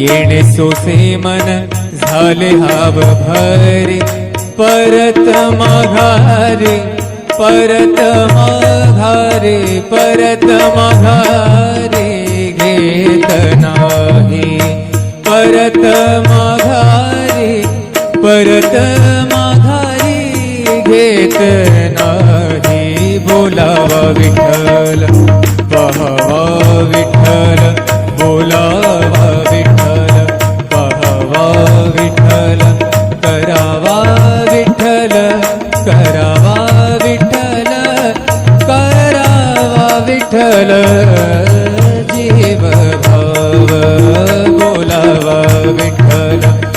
येणे सोसे मन झाले हाव भरे. परत माघारे परत माघारे परत माघारे घेत नाही. परत माघारी परत माघारे घेत नाही. बोलावा विठ्ठल. बोलावा विठ्ठल.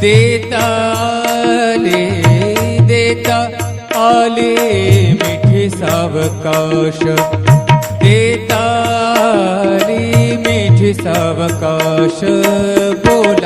देता आले देता आले मिठे सावकाश. देताली मिठे सावकाश. बोल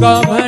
तुका म्हणे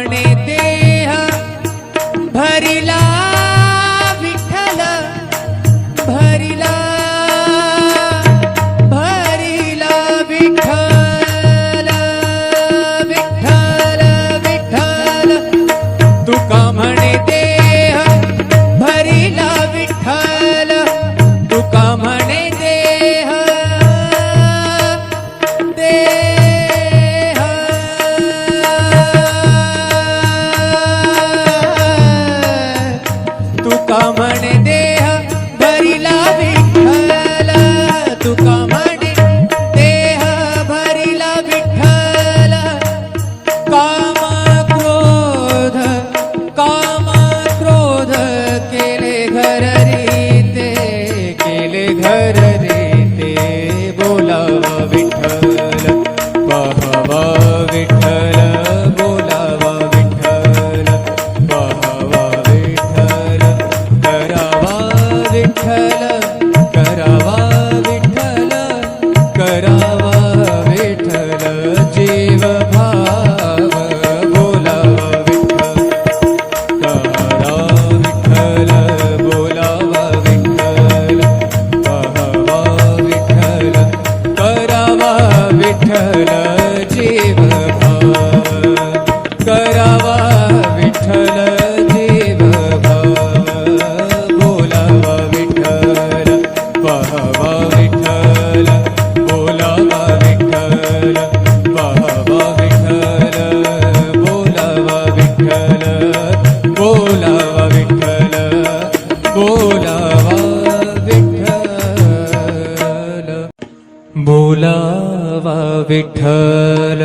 विठ्ठल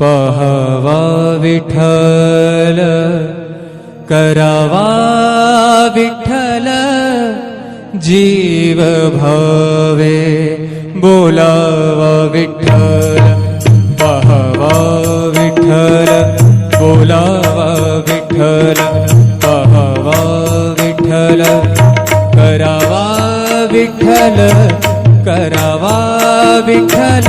पहवा विठल करावा विठ्ठल जीव भावे बोलावा विठ्ठल पहवा विठ्ठल बोलावा विठ्ठल पहवा विठ्ठल करावा विठ्ठल करावा विठ्ठल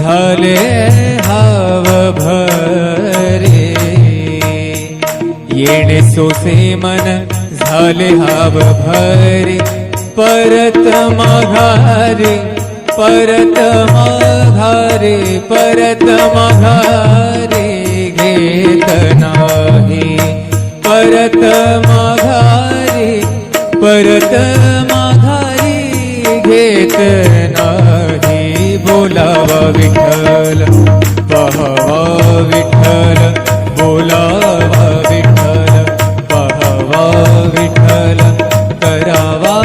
झाले हाव भरे. येणे सोसे मन झाले हाव भरे. परत माघारे परत माघारे परत माघारे घेत नाही. परत माघारी परत माघारी घेत बोलावा विठ्ठल पहावा विठ्ठल बोलावा विठ्ठल पहावा विठ्ठल करावा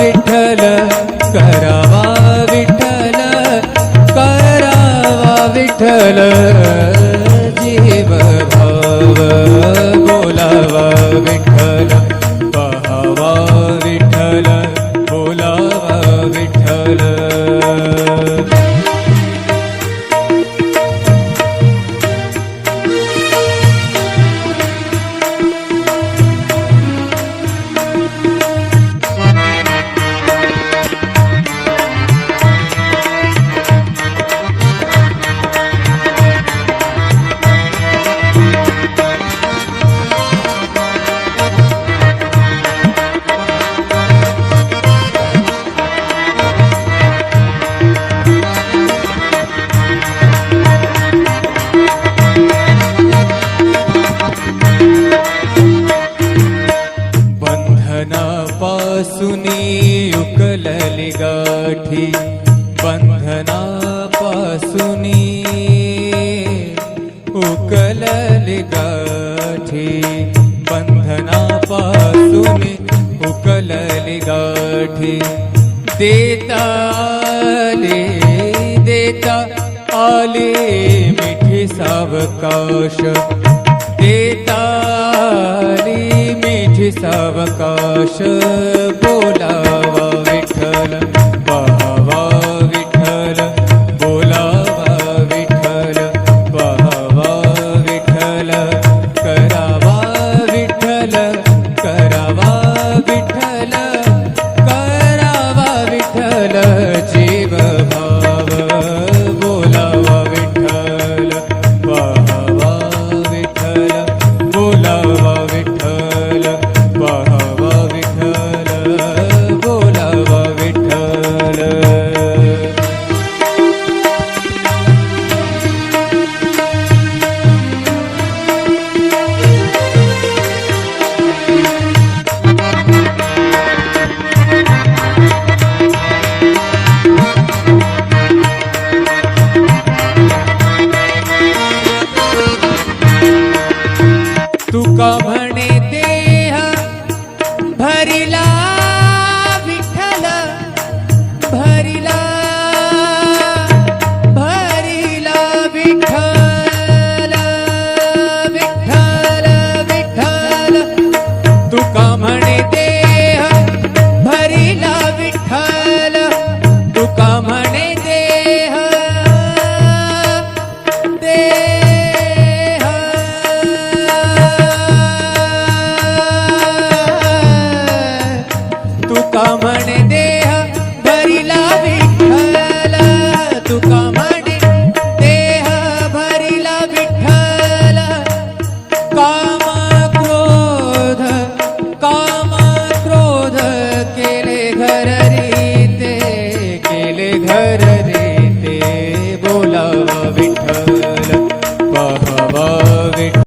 विठ्ठल करावा विठ्ठल करावा विठ्ठल जीव भाव बोलावा विठ्ठल बंधनापासूनी उकलली गाठी देता आले देता आले मिठी सावकाश। देता ले मिठी सावकाश बोला।